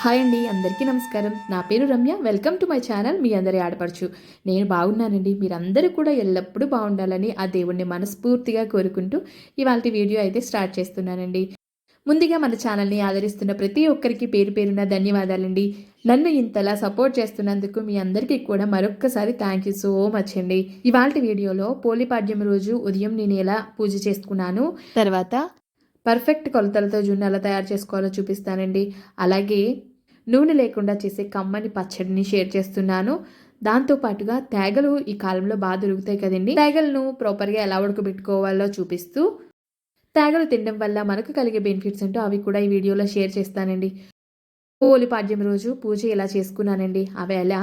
Hi అండి అందరికీ నమస్కారం. నా పేరు Ramya. Welcome to my channel. మీ అందరి ఆడపడుచు. నేను బాగున్నానండి. మీరందరూ కూడా ఎల్లప్పుడూ బాగుండాలని ఆ దేవుణ్ణి మనస్ఫూర్తిగా కోరుకుంటూ ఇవాళ వీడియో అయితే స్టార్ట్ చేస్తున్నానండి. ముందుగా మన ఛానల్ని ఆదరిస్తున్న ప్రతి ఒక్కరికి పేరు పేరున ధన్యవాదాలండి. నన్ను ఇంతలా సపోర్ట్ చేస్తున్నందుకు మీ అందరికీ కూడా మరొక్కసారి థ్యాంక్ యూ సో మచ్ అండి. ఇవాళ వీడియోలో పోలిపాడ్యం రోజు ఉదయం నేను ఎలా పూజ చేసుకున్నాను? తర్వాత పర్ఫెక్ట్ కొలతలతో జున్ను ఎలా తయారు చేసుకోవాలో చూపిస్తానండి. అలాగే నూనె లేకుండా చేసే కమ్మని పచ్చడిని షేర్ చేస్తున్నాను. దాంతో పాటుగా తేగలు ఈ కాలంలో బాగా దొరుకుతాయి కదండి. తేగలను ప్రాపర్గా ఎలా ఉడకబెట్టుకోవాలో చూపిస్తూ తేగలు తినడం వల్ల మనకు కలిగే బెనిఫిట్స్ ఉంటూ అవి కూడా ఈ వీడియోలో షేర్ చేస్తానండి. పాడ్యం రోజు పూజ ఇలా చేసుకున్నానండి. అవి ఎలా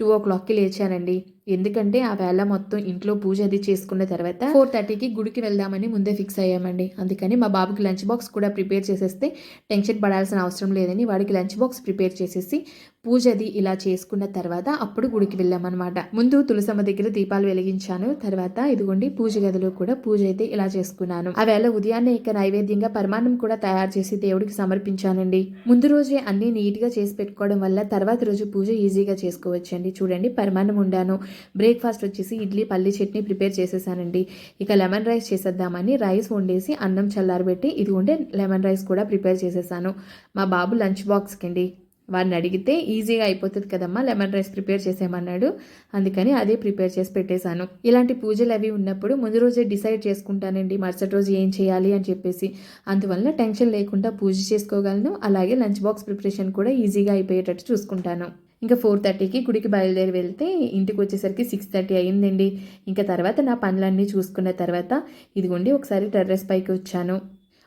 టూ ఓ క్లాక్కి లేచానండి. ఎందుకంటే ఆ వేళ మొత్తం ఇంట్లో పూజ అది చేసుకున్న తర్వాత ఫోర్ థర్టీకి గుడికి వెళ్దామని ముందే ఫిక్స్ అయ్యామండి. అందుకని మా బాబుకి లంచ్ బాక్స్ కూడా ప్రిపేర్ చేసేస్తే టెన్షన్ పడాల్సిన అవసరం లేదని వాడికి లంచ్ బాక్స్ ప్రిపేర్ చేసేసి పూజ అది ఇలా చేసుకున్న తర్వాత అప్పుడు గుడికి వెళ్ళామన్నమాట. ముందు తులసమ్మ దగ్గర దీపాలు వెలిగించాను. తర్వాత ఇదిగోండి పూజ గదిలో కూడా పూజ అయితే ఇలా చేసుకున్నాను. ఆ వేళ ఉదయాన్నే ఇక నైవేద్యంగా పరమాన్నం కూడా తయారు చేసి దేవుడికి సమర్పించానండి. ముందు రోజే అన్ని నీట్గా చేసి పెట్టుకోవడం వల్ల తర్వాత రోజు పూజ ఈజీగా చేసుకోవచ్చండి. చూడండి పరమాన్నం ఉండాను. బ్రేక్ఫాస్ట్ వచ్చేసి ఇడ్లీ పల్లి చట్నీ ప్రిపేర్ చేసేసానండి. ఇక లెమన్ రైస్ చేసేద్దామని రైస్ వండేసి అన్నం చల్లారబెట్టి ఇది ఉండే లెమన్ రైస్ కూడా ప్రిపేర్ చేసేసాను. మా బాబు లంచ్ బాక్స్కి అండి వాడిని అడిగితే ఈజీగా అయిపోతుంది కదమ్మా లెమన్ రైస్ ప్రిపేర్ చేసేయమన్నాడు. అందుకని అదే ప్రిపేర్ చేసి పెట్టేశాను. ఇలాంటి పూజలు అవి ఉన్నప్పుడు ముందు రోజే డిసైడ్ చేసుకుంటానండి. మరుసటి రోజు ఏం చేయాలి అని చెప్పేసి. అందువల్ల టెన్షన్ లేకుండా పూజ చేసుకోగలను. అలాగే లంచ్ బాక్స్ ప్రిపరేషన్ కూడా ఈజీగా అయిపోయేటట్టు చూసుకుంటాను. ఇంకా ఫోర్ థర్టీకి గుడికి బయలుదేరి వెళ్తే ఇంటికి వచ్చేసరికి సిక్స్ థర్టీ అయిందండి ఇంకా తర్వాత నా పనులన్నీ చూసుకున్న తర్వాత ఇదిగోండి ఒకసారి టెర్రస్ పైకి వచ్చాను.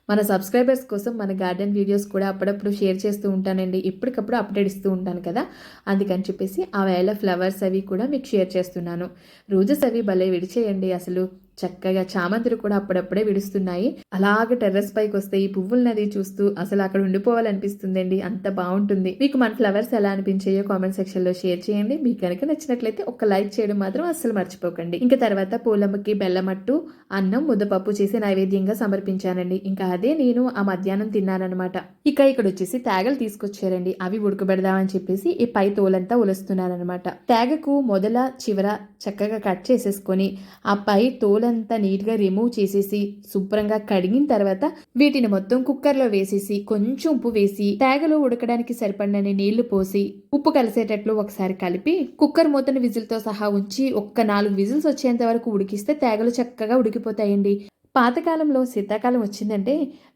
మన సబ్స్క్రైబర్స్ కోసం మన గార్డెన్ వీడియోస్ కూడా అప్పుడప్పుడు షేర్ చేస్తూ ఉంటానండి. ఎప్పటికప్పుడు అప్డేట్ ఇస్తూ ఉంటాను కదా. అందుకని చెప్పేసి ఆ వేళ ఫ్లవర్స్ అవి కూడా మీకు షేర్ చేస్తున్నాను. రోజెస్ అవి భలే విడిచేయండి అసలు. చక్కగా చామంతులు కూడా అప్పుడప్పుడే విడుస్తున్నాయి. అలాగ టెర్రస్ పైకి వస్తే ఈ పువ్వుల నది చూస్తూ అసలు అక్కడ ఉండిపోవాలనిపిస్తుందండి. అంత బాగుంటుంది. మీకు మన ఫ్లవర్స్ ఎలా అనిపించాయో కామెంట్ సెక్షన్లో షేర్ చేయండి. మీకు కనుక నచ్చినట్లయితే ఒక లైక్ చేయడం మాత్రం అస్సలు మర్చిపోకండి. ఇంకా తర్వాత పూలమ్మకి బెల్లమట్టు అన్నం ముద్దపప్పు చేసి నైవేద్యంగా సమర్పించానండి. ఇంకా అదే నేను ఆ మధ్యాహ్నం తిన్నానమాట ఇక ఇక్కడ వచ్చేసి తేగలు తీసుకొచ్చారండి. అవి ఉడకబెడదామని చెప్పేసి ఈ పై తోలంతా ఉలుస్తున్నారనమాట తేగకు మొదల చివర చక్కగా కట్ చేసేసుకొని ఆ పై తోలు తోలంతా నీట్గా రిమూవ్ చేసేసి శుభ్రంగా కడిగిన తర్వాత వీటిని మొత్తం కుక్కర్లో వేసేసి కొంచెం ఉప్పు వేసి తేగలో ఉడకడానికి సరిపడినని నీళ్ళు పోసి ఉప్పు కలిసేటట్లు ఒకసారి కలిపి కుక్కర్ మూతను విజిల్తో సహా ఉంచి ఒక్క నాలుగు విజిల్స్ వచ్చేంత వరకు ఉడికిస్తే తేగలు చక్కగా ఉడికిపోతాయండి. పాతకాలంలో శీతాకాలం వచ్చిందంటే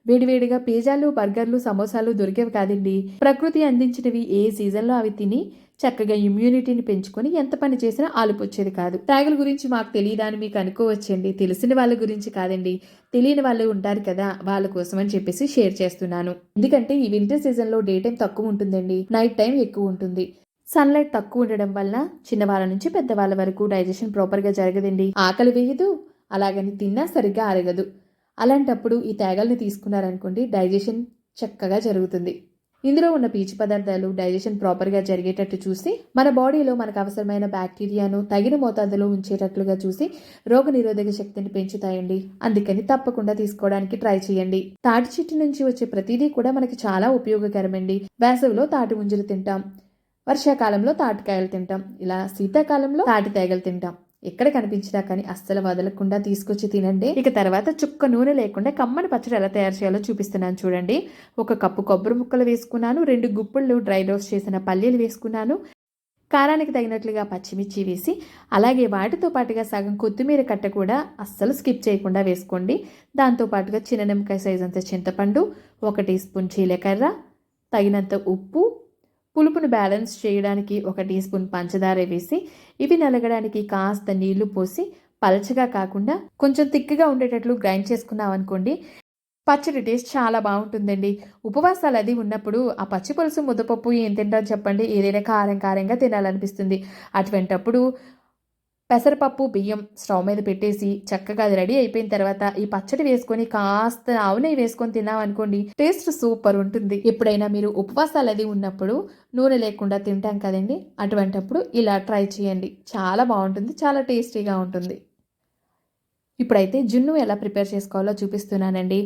వేడివేడిగా పిజ్జాలు బర్గర్లు సమోసాలు దొరికేవి కాదండి. ప్రకృతి అందించినవి ఏ సీజన్లో అవి తిని చక్కగా ఇమ్యూనిటీని పెంచుకొని ఎంత పని చేసినా ఆలుపు వచ్చేది కాదు. త్యాగుల గురించి మాకు తెలియదా అని మీకు అనుకోవచ్చండి. తెలిసిన వాళ్ళ గురించి కాదండి. తెలియని వాళ్ళు ఉంటారు కదా వాళ్ళ కోసం అని చెప్పేసి షేర్ చేస్తున్నాను. ఎందుకంటే ఈ వింటర్ సీజన్లో డే టైం తక్కువ ఉంటుందండి. నైట్ టైం ఎక్కువ ఉంటుంది. సన్లైట్ తక్కువ ఉండడం వల్ల చిన్నవాళ్ళ నుంచి పెద్దవాళ్ళ వరకు డైజెషన్ ప్రాపర్గా జరగదండి. ఆకలి వేయదు అలాగని తిన్నా సరిగ్గా అరగదు. అలాంటప్పుడు ఈ తేగల్ని తీసుకున్నారనుకోండి డైజెషన్ చక్కగా జరుగుతుంది. ఇందులో ఉన్న పీచు పదార్థాలు డైజెషన్ ప్రాపర్గా జరిగేటట్టు చూసి మన బాడీలో మనకు అవసరమైన బ్యాక్టీరియాను తగిన మోతాదులో ఉంచేటట్లుగా చూసి రోగ నిరోధక శక్తిని పెంచుతాయండి. అందుకని తప్పకుండా తీసుకోవడానికి ట్రై చేయండి. తాటి చెట్టు నుంచి వచ్చే ప్రతిదీ కూడా మనకి చాలా ఉపయోగకరమండి. వేసవిలో తాటి ముంజలు తింటాం వర్షాకాలంలో తాటికాయలు తింటాం ఇలా శీతాకాలంలో తాటి తేగలు తింటాం. ఎక్కడ కనిపించినా కానీ అస్సలు వదలకుండా తీసుకొచ్చి తినండి. ఇక తర్వాత చుక్క నూనె లేకుండా కమ్మని పచ్చడి ఎలా తయారు చేయాలో చూపిస్తున్నాను చూడండి. ఒక కప్పు కొబ్బరి ముక్కలు వేసుకున్నాను రెండు గుప్పుళ్ళు డ్రై రోస్ట్ చేసిన పల్లీలు వేసుకున్నాను. కారానికి తగినట్లుగా పచ్చిమిర్చి వేసి అలాగే వాటితో పాటుగా సగం కొత్తిమీర కట్ట కూడా అస్సలు స్కిప్ చేయకుండా వేసుకోండి. దాంతో పాటుగా చిన్న నిమ్మకాయ సైజ్ అంత చింతపండు ఒక టీ స్పూన్ జీలకర్ర తగినంత ఉప్పు పులుపును బ్యాలెన్స్ చేయడానికి ఒక టీ స్పూన్ పంచదార వేసి ఇవి నలగడానికి కాస్త నీళ్ళు పోసి పలచగా కాకుండా కొంచెం తిక్కగా ఉండేటట్లు గ్రైండ్ చేసుకున్నాం అనుకోండి పచ్చడి టేస్ట్ చాలా బాగుంటుందండి. ఉపవాసాలు అది ఉన్నప్పుడు ఆ పచ్చి పులుసు ముద్దపప్పు ఏం తింటాం చెప్పండి. ఏదైనా కారం కారంగా తినాలనిపిస్తుంది. అటువంటప్పుడు పెసరపప్పు బియ్యం స్టవ్ మీద పెట్టేసి చక్కగా అది రెడీ అయిపోయిన తర్వాత ఈ పచ్చడి వేసుకొని కాస్త ఆవు నెయ్యి వేసుకొని తిన్నాం అనుకోండి టేస్ట్ సూపర్ ఉంటుంది. ఎప్పుడైనా మీరు ఉపవాసాలు అది ఉన్నప్పుడు నూనె లేకుండా తింటాం కదండి అటువంటప్పుడు ఇలా ట్రై చేయండి. చాలా బాగుంటుంది చాలా టేస్టీగా ఉంటుంది. ఇప్పుడైతే జున్ను ఎలా ప్రిపేర్ చేసుకోవాలో చూపిస్తున్నానండి.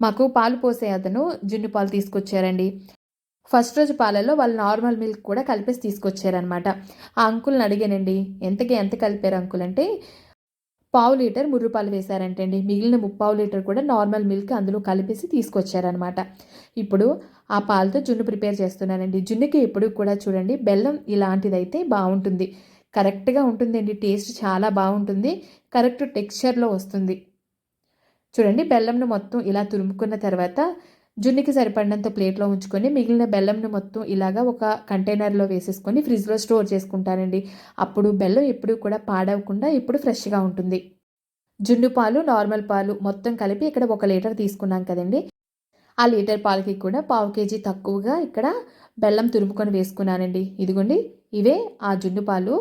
మాకు పాలు పోసే అతను జున్ను పాలు తీసుకొచ్చారండి. ఫస్ట్ రోజు పాలలో వాళ్ళు నార్మల్ మిల్క్ కూడా కలిపేసి తీసుకొచ్చారనమాట ఆ అంకుల్ని అడిగానండి ఎంతకి ఎంత కలిపారు అంకుల్? అంటే పావు లీటర్ ముర్రు పాలు వేశారంటే అండి మిగిలిన ముప్పావు లీటర్ కూడా నార్మల్ మిల్క్ అందులో కలిపేసి తీసుకొచ్చారనమాట ఇప్పుడు ఆ పాలతో జున్ను ప్రిపేర్ చేస్తున్నానండి. జున్నుకి ఎప్పుడు కూడా చూడండి బెల్లం ఇలాంటిదైతే బాగుంటుంది. కరెక్ట్గా ఉంటుందండి టేస్ట్ చాలా బాగుంటుంది కరెక్ట్ టెక్స్చర్లో వస్తుంది. చూడండి బెల్లంను మొత్తం ఇలా తురుముకున్న తర్వాత జున్నుకి సరిపడినంత ప్లేట్లో ఉంచుకొని మిగిలిన బెల్లంను మొత్తం ఇలాగా ఒక కంటైనర్లో వేసేసుకొని ఫ్రిడ్జ్లో స్టోర్ చేసుకుంటానండి అప్పుడు బెల్లం ఎప్పుడు కూడా పాడవకుండా ఇప్పుడు ఫ్రెష్గా ఉంటుంది. జున్ను పాలు నార్మల్ పాలు మొత్తం కలిపి ఇక్కడ ఒక లీటర్ తీసుకున్నాం కదండి. ఆ లీటర్ పాలకి కూడా పావు కేజీ తక్కువగా ఇక్కడ బెల్లం తురుముకొని వేసుకున్నానండి. ఇదిగోండి ఇవే ఆ జున్ను పాలు.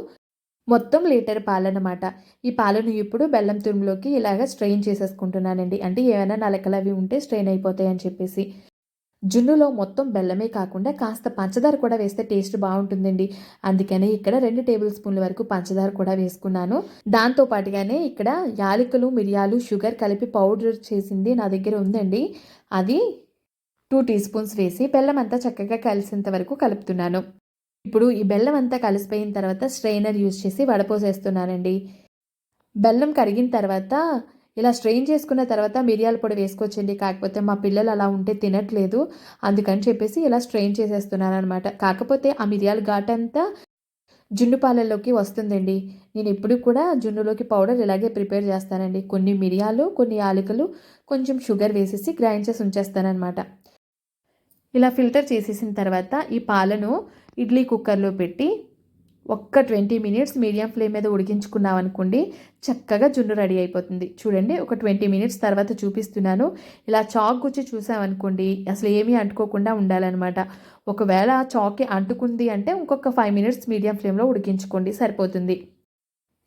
మొత్తం లీటర్ పాలన్నమాట ఈ పాలను ఇప్పుడు బెల్లం తురుములోకి ఇలాగ స్ట్రెయిన్ చేసేసుకుంటున్నానండి. అంటే ఏమైనా నలకలు అవి ఉంటే స్ట్రెయిన్ అయిపోతాయి అని చెప్పేసి. జున్నులో మొత్తం బెల్లమే కాకుండా కాస్త పంచదార కూడా వేస్తే టేస్ట్ బాగుంటుందండి. అందుకని ఇక్కడ రెండు టేబుల్ స్పూన్ల వరకు పంచదార కూడా వేసుకున్నాను. దాంతో పాటుగానే ఇక్కడ యాలకులు మిరియాలు షుగర్ కలిపి పౌడర్ చేసింది నా దగ్గర ఉందండి. అది టూ టీ స్పూన్స్ వేసి బెల్లం అంతా చక్కగా కలిసేంత వరకు కలుపుతున్నాను. ఇప్పుడు ఈ బెల్లం అంతా కలిసిపోయిన తర్వాత స్ట్రెయినర్ యూజ్ చేసి వడపోసేస్తున్నానండి. బెల్లం కరిగిన తర్వాత ఇలా స్ట్రెయిన్ చేసుకున్న తర్వాత మిరియాల పొడి వేసుకోవచ్చండి. కాకపోతే మా పిల్లలు అలా ఉంటే తినట్లేదు. అందుకని చెప్పేసి ఇలా స్ట్రెయిన్ చేసేస్తున్నాను అనమాట కాకపోతే ఆ మిరియాల అంతా జున్ను పాలల్లోకి వస్తుందండి. నేను ఎప్పుడు కూడా జున్నులోకి పౌడర్ ఇలాగే ప్రిపేర్ చేస్తానండి. కొన్ని మిరియాలు కొన్ని యాలకులు కొంచెం షుగర్ వేసేసి గ్రైండ్ చేసి ఉంచేస్తానమాట ఇలా ఫిల్టర్ చేసేసిన తర్వాత ఈ పాలను ఇడ్లీ కుక్కర్లో పెట్టి ఒక్క ట్వంటీ మినిట్స్ మీడియం ఫ్లేమ్ మీద ఉడికించుకున్నాం అనుకోండి చక్కగా జున్ను రెడీ అయిపోతుంది. చూడండి ఒక ట్వంటీ మినిట్స్ తర్వాత చూపిస్తున్నాను. ఇలా చాక్ గుచ్చి చూసామనుకోండి అసలు ఏమీ అంటుకోకుండా ఉండాలన్నమాట. ఒకవేళ చాక్కి అంటుకుంది అంటే ఇంకొక ఫైవ్ మినిట్స్ మీడియం ఫ్లేమ్లో ఉడికించుకోండి సరిపోతుంది.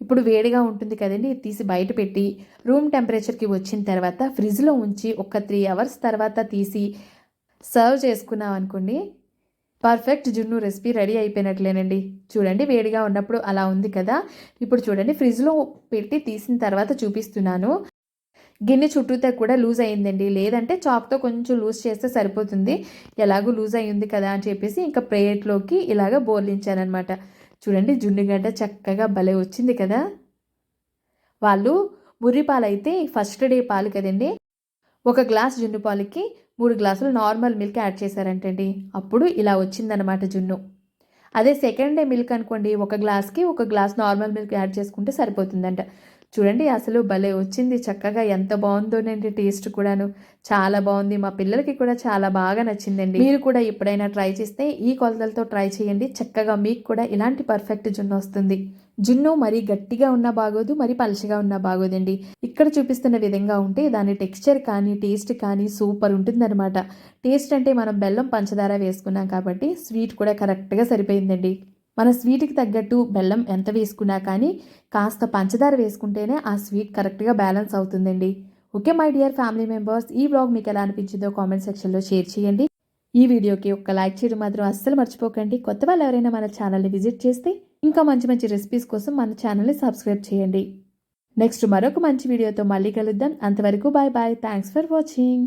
ఇప్పుడు వేడిగా ఉంటుంది కదండి తీసి బయట పెట్టి రూమ్ టెంపరేచర్కి వచ్చిన తర్వాత ఫ్రిడ్జ్లో ఉంచి ఒక త్రీ అవర్స్ తర్వాత తీసి సర్వ్ చేసుకున్నాం అనుకోండి పర్ఫెక్ట్ జున్ను రెసిపీ రెడీ అయిపోయినట్లేనండి. చూడండి వేడిగా ఉన్నప్పుడు అలా ఉంది కదా. ఇప్పుడు చూడండి ఫ్రిడ్జ్లో పెట్టి తీసిన తర్వాత చూపిస్తున్నాను. గిన్నె చుట్టూతో కూడా లూజ్ అయిందండి. లేదంటే చాక్తో కొంచెం లూజ్ చేస్తే సరిపోతుంది. ఎలాగో లూజ్ అయ్యింది కదా అని చెప్పేసి ఇంకా ప్లేట్లోకి ఇలాగ బోర్లించానమాట చూడండి జున్నుగడ్డ చక్కగా భలే వచ్చింది కదా. వాళ్ళు ముర్రి పాలు అయితే ఫస్ట్ డే పాలు కదండి. ఒక గ్లాస్ జున్ను పాలకి మూడు గ్లాసులు నార్మల్ మిల్క్ యాడ్ చేశారంటండి. అప్పుడు ఇలా వచ్చిందనమాట జున్ను. అదే సెకండ్ డే మిల్క్ అనుకోండి ఒక గ్లాస్కి ఒక గ్లాస్ నార్మల్ మిల్క్ యాడ్ చేసుకుంటే సరిపోతుందంట. చూడండి అసలు భలే వచ్చింది చక్కగా ఎంత బాగుందోనండి టేస్ట్ కూడాను. చాలా బాగుంది మా పిల్లలకి కూడా చాలా బాగా నచ్చిందండి. మీరు కూడా ఎప్పుడైనా ట్రై చేస్తే ఈ కొలతలతో ట్రై చేయండి చక్కగా మీకు కూడా ఇలాంటి పర్ఫెక్ట్ జున్ను వస్తుంది. జున్ను మరీ గట్టిగా ఉన్నా బాగోదు మరి పలుచగా ఉన్నా బాగోదండి. ఇక్కడ చూపిస్తున్న విధంగా ఉంటే దాని టెక్స్చర్ కానీ టేస్ట్ కానీ సూపర్ ఉంటుందన్నమాట. టేస్ట్ అంటే మనం బెల్లం పంచదార వేసుకున్నాం కాబట్టి స్వీట్ కూడా కరెక్ట్గా సరిపోయిందండి. మన స్వీట్కి తగ్గట్టు బెల్లం ఎంత వేసుకున్నా కానీ కాస్త పంచదార వేసుకుంటేనే ఆ స్వీట్ కరెక్ట్గా బ్యాలెన్స్ అవుతుందండి. Okay my dear family members ఈ బ్లాగ్ మీకు ఎలా అనిపించిందో కామెంట్ సెక్షన్లో షేర్ చేయండి. ఈ వీడియోకి ఒక లైక్ చేయడం మాత్రం అస్సలు మర్చిపోకండి. కొత్త వాళ్ళు ఎవరైనా మన ఛానల్ని విజిట్ చేస్తే ఇంకా మంచి మంచి రెసిపీస్ కోసం మన ఛానల్ని సబ్స్క్రైబ్ చేయండి. నెక్స్ట్ మరొక మంచి వీడియోతో మళ్ళీ కలుద్దాం. అంతవరకు bye bye thanks for watching